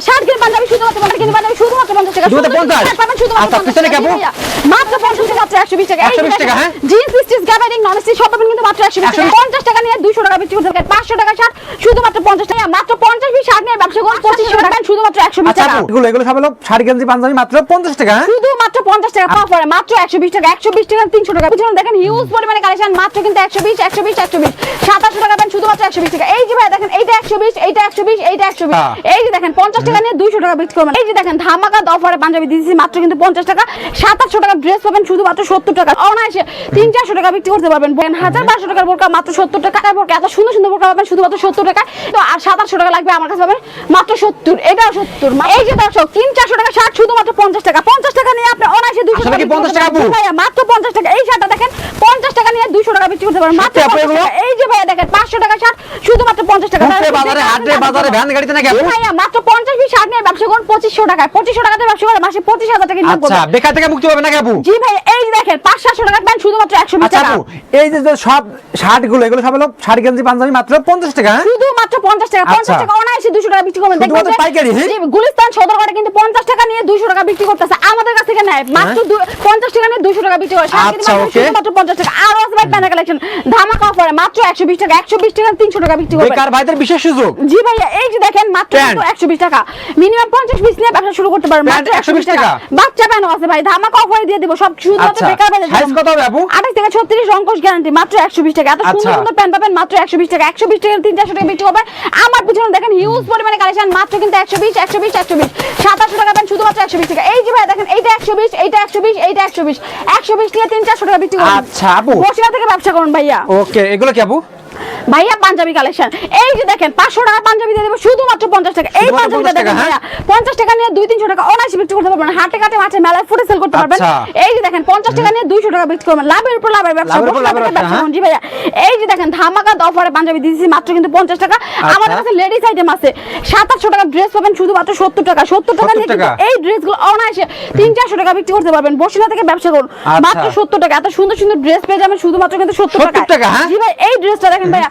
ষাট কিনে পাঞ্জাবি শুধুমাত্র পঞ্চাশ কিনে পাঞ্জাবি শুধুমাত্র পঞ্চাশ টাকা পঞ্চাশ? শার্ট আচ্ছা, পিছনে ভাইয়া, মাত্র পঞ্চাশ টাকা মাত্র একশো বিশ টাকা 120 টাকা, হ্যাঁ? জিন্স স্টিচ গ্যাবারিং নন স্টিচ সব কিন্তু মাত্র একশো বিশ টাকা পঞ্চাশ টাকা নিয়ে দুশো টাকা বিক্রি করতে পাঁচশো টাকা শার্ট শুধুমাত্র পঞ্চাশ টাকা মাত্র পঞ্চাশ পিস শার্ট নিয়ে ব্যবসা করুন পঁচিশশো টাকা শুধুমাত্র একশো বিশ আচ্ছা টাকা। এগুলো এগুলো সব হলো শাড়ি গেঞ্জি পাঞ্জাবি মাত্র পঞ্চাশ টাকা হ্যাঁ? শুধু মাত্র পঞ্চাশ টাকা পাওয়া পড়ে। মাত্র একশো বিশ টাকা একশো বিশ টাকা তিনশো টাকা। পিছনে দেখেন হিউজ পরিমাণে কালেকশন মাত্র কিন্তু একশো বিশ একশো বিশ একশো বিশ। সাতাশশো টাকা পাবেন শুধুমাত্র একশো বিশ টাকা। এই যে ভাই দেখেন এইটা একশো বিশ এইটা একশো বিশ এইটা একশো বিশ। হ্যাঁ। এই যে দেখেন পঞ্চাশ টাকা নিয়ে দুইশো টাকা বিক্রি করবেন। এই যে দেখেন ধামাকা দফারে পাঞ্জাবি দিয়েছি মাত্র কিন্তু পঞ্চাশ টাকা। সাতাশশো টাকা ড্রেস পাবেন শুধুমাত্র সত্তর টাকা। অনায়াসে তিন চারশো টাকা বিক্রি করতে পারবেন। বলেন হাজার বারোশো টাকার বোরকা মাত্র সত্তর টাকা। বোরকা এত সুন্দর সুন্দর বোরকা পাবেন শুধুমাত্র সত্তর টাকা তো আর সাতাশশো টাকা লাগবে আমার কাছে পাবেন মাত্র সত্তর। এটাও সত্তর এই যে দর্শক তিন চারশো টাকা শার্ট শুধুমাত্র পঞ্চাশ টাকা। পঞ্চাশ টাকা নিয়ে আপনি অনায়াসে দুশো টাকা 50 টাকা মাত্র পঞ্চাশ টাকা। এই শার্টটা দেখেন পঞ্চাশ টাকা নিয়ে দুশো টাকা বিক্রি করতে পারবেন। মাত্র সত্যি আপু 50 এগুলো? টাকা। এই যে ভাইয়া দেখেন পাঁচশো টাকা শার্ট শুধুমাত্র পঞ্চাশ টাকা। বাজারে হাটে বাজারে ভ্যান গাড়িতে নাকি আপু? ভাইয়া মাত্র পঞ্চাশ পিস শার্ট নিয়ে ব্যবসা করুন পঁচিশশো টাকায়। পঁচিশশো টাকাতে ব্যবসা করে মাসে পঁচিশ হাজার টাকা ইনকাম আচ্ছা করবেন। বেকার থেকে মুক্তি পাবে নাকি আপু? জি ভাই এই দেখেন পাঁচ সাতশো টাকার প্যান্ট শুধুমাত্র একশো বিশ আচ্ছা টাকা। এই যে সব শার্টগুলো এগুলো সব হলো শাড়ি গেঞ্জি পাঞ্জাবি মাত্র পঞ্চাশ টাকা হ্যাঁ? শুধুমাত্র পঞ্চাশ টাকা। পঞ্চাশ আচ্ছা। টাকা অনায়াসে দুশো টাকা বিক্রি করবেন। দেখবেন পাইকারি, হ্যাঁ? গুলিস্তান সদরঘাটে কিন্তু পঞ্চাশ টাকা নিয়ে দুশো টাকা বিক্রি করতেছে। আমাদের কাছ থেকে নেয় মাত্র দু- পঞ্চাশ টাকা নিয়ে দুশো টাকা বিক্রি করে। হ্যাঁ? আচ্ছা, okay. শুধুমাত্র পঞ্চাশ টাকা। আরও আছে ভাই প্যান্ট কালেকশন ধামাকা অফারে মাত্র একশো বিশ টাকা। একশো বিশ টাকা তিনশো টাকা বিক্রি করবেন। বেকার ভাইদের বিশেষ সুযোগ। জি ভাইয়া এই যে দেখেন মাত্র প্যান্ট। একশো বিশ টাকা। মিনিমাম পঞ্চাশ পিস নিয়ে ব্যবসা শুরু করতে পারবেন। মাত্র 120 120 টাকা। বাচ্চা প্যান্ট আছে ভাই। ধামাকা অফারে দিয়ে দিব। সব শুধুমাত্র আচ্ছা। বেকার ভাইদের সাইজ কত হবে আপু? থেকে ছত্রিশ অঙ্কশ গ্যারান্টি মাত্র একশো বিশ টাকা। এত সুন্দর আচ্ছা। সুন্দর প্যান্ট পাবেন মাত্র একশো বিশ টাকা। একশো বিশ টাকা তিন চারশো টাকা বিক্রি করবেন। আমার পিছনে দেখেন হিউজ পরিমাণে কালেকশন মাত্র কিন্তু একশো বিশ একশো বিশ একশো বিশ। সাতাশশো টাকা পাবেন শুধুমাত্র একশো বিশ টাকা। এই যে ভাই দেখেন এইটা একশো বিশ এইটা একশো বিশ এইটা একশো বিশ। একশো বিশ থেকে তিন চারশো টাকা বিক্রি করবেন আচ্ছা, আপু। বসিরা থেকে ব্যবসা করুন ভাইয়া। ওকে এগুলো কি আপু? ভাইয়া পাঞ্জাবি কালেকশন এই যে দেখেন পাঁচশো টাকা পাঞ্জাবি দিয়ে দেবো শুধুমাত্র পঞ্চাশ টাকা। এই পাঞ্জাবিটা দেখেন হ্যাঁ? ভাইয়া পঞ্চাশ টাকা নিয়ে দুই তিনশো টাকা অনায়াসে বিক্রি করতে পারবেন। হাটে কাটে মাঠে মেলায় ফুটে সেল করতে পারবেন। আচ্ছা। এই যে দেখেন পঞ্চাশ টাকা নিয়ে দুইশো টাকা বিক্রি করবেন। লাভের উপর লাভের ব্যবসা হ্যাঁ? করুন, জি ভাইয়া। এই যে দেখেন ধামাকা অফারে পাঞ্জাবি দিয়েছি মাত্র কিন্তু পঞ্চাশ টাকা। আমাদের কাছে লেডিস আইটেম আছে। সাত আটশো টাকা ড্রেস পাবেন শুধুমাত্র সত্তর টাকা। সত্তর টাকা 70 নিয়ে। এই ড্রেসগুলো অনায়াসে তিন চারশো টাকা বিক্রি করতে পারবেন। বসিনা থেকে ব্যবসা করুন। আচ্ছা। মাত্র সত্তর টাকা। এত সুন্দর সুন্দর ড্রেস পেয়ে যাবেন শুধুমাত্র কিন্তু সত্তর টাকা হ্যাঁ? জি ভাই এই ড্রেসটা দেখেন ভাইয়া।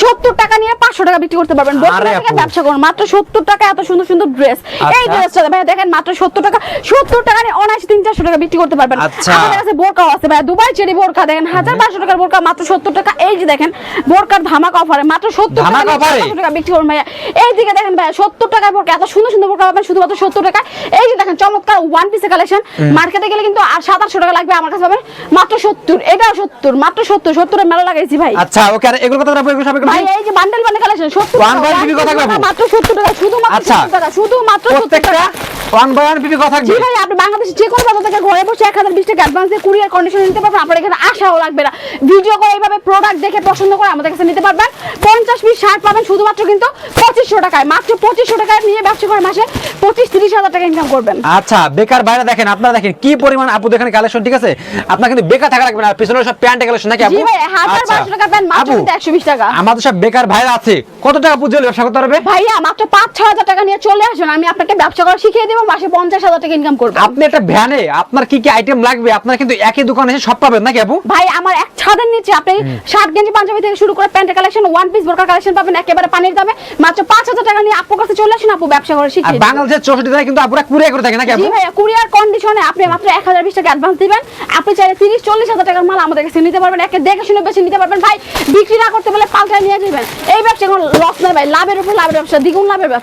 সত্তর টাকা নিয়ে পাঁচশো টাকা বিক্রি করতে পারবেন। ব্যবসা করুন। মাত্র সত্তর টাকা এত সুন্দর সুন্দর ড্রেস এই আচ্ছা। ড্রেসটা ভাই দেখেন মাত্র সত্তর টাকা। সত্তর টাকা নিয়ে অনায়াসে তিন চারশো টাকা বিক্রি করতে পারবেন। আচ্ছা। আমাদের কাছে বোরকাও আছে ভাই দুবাই চেরি বোরকা দেখেন হাজার বারোশো টাকার বোরকা মাত্র সত্তর টাকা। এই যে দেখেন বোরকার ধামাকা অফারে মাত্র সত্তর টাকা ধামাকা নিয়ে offer এ? 700 টাকা বিক্রি করুন ভাইয়া। এইদিকে দেখেন ভাইয়া সত্তর টাকায় বোরকা এত সুন্দর সুন্দর বোরকা পাবেন শুধুমাত্র সত্তর টাকা এই যে দেখেন চমৎকার ওয়ান পিসের কালেকশন মার্কেটে গেলে কিন্তু আর সাত আটশো টাকা লাগবে আমার কাছে পাবেন। মাত্র সত্তর এটাও সত্তর মাত্র সত্তর সত্তরের মেলা লাগাইছি ভাই। আচ্ছা ওকে আর এগুলো কত ভাই এই যে বান্ডেল বান্ডেল কালেকশন কথা? মাত্র টাকা আচ্ছা। সত্তর টাকা শুধুমাত্র সত্তর প্রত্যেকটা টাকা। ওয়ান বাই ওয়ান পিপি কথা জি ভাই আপনি বাংলাদেশের যে কোনো বাজার থেকে ঘরে বসে এক হাজার বিশ টাকা অ্যাডভান্স দিয়ে কুরিয়ার কন্ডিশন নিতে পারবেন আপনার এখানে আসাও লাগবে না। ভিডিও করে এইভাবে প্রোডাক্ট দেখে পছন্দ করে আমাদের কাছে নিতে পারবেন। পঞ্চাশ পিস শার্ট পাবেন শুধুমাত্র কিন্তু টাকায় মাত্র টাকায় নিয়ে ব্যবসা করে মাসে পঁচিশ তিরিশ হাজার টাকা ইনকাম করবেন। আচ্ছা বেকার বাইরে দেখেন আপনারা দেখেন কি পরিমাণ আপু দেখেন কালেকশন ঠিক আছে? আপনার কিন্তু বেকার থাকা লাগবে না পিছনে সব প্যান্ট কালেকশন নাকি আপু? জি ভাই আচ্ছা। টাকা প্যান্ট মাত্র আপু কিন্তু একশো বিশ টাকা। আমাদের সব বেকার ভাইরা আছে। কত টাকা পুঁজি হলে ব্যবসা করতে পারবে? ভাইয়া মাত্র পাঁচ ছ হাজার টাকা নিয়ে চলে আসুন আমি আপনাকে ব্যবসা করা শিখিয়ে দেবো মাসে পঞ্চাশ হাজার টাকা ইনকাম করব। আপনি একটা ভ্যানে আপনার কি কি আইটেম লাগবে? আপনার কিন্তু একই দোকানে এসে সব পাবেন নাকি আপু? ভাই আমার এক ছাদের নিচে আপনি শার্ট গেঞ্জি পাঞ্জাবি থেকে শুরু করে প্যান্টের কালেকশন ওয়ান পিস বোরকার কালেকশন পাবেন একেবারে পানির দামে। মাত্র পাঁচ হাজার টাকা নিয়ে আপনার কাছে চলে আসুন আপু ব্যবসা করে শিখিয়ে। বাংলাদেশের চৌষট্টি জেলায় কিন্তু আপুরা কুরিয়ার করে থাকে নাকি জি আপু? ভাইয়া কুরিয়ার কন্ডিশনে আপনি মাত্র এক হাজার বিশ টাকা অ্যাডভান্স দিবেন। আপনি চাইলে তিরিশ চল্লিশ হাজার টাকার মাল আমাদের কাছে নিতে পারবেন একে দেখে শুনে বেশি নিতে পারবেন। ভাই বিক্রি না করতে বলে পাল্টায় নিয়ে যাবেন। এই ব্যবসা কোনো লস নাই ভাই, লাভের উপর লাভের ব্যবসা, দ্বিগুণ লাভের ব্যবসা।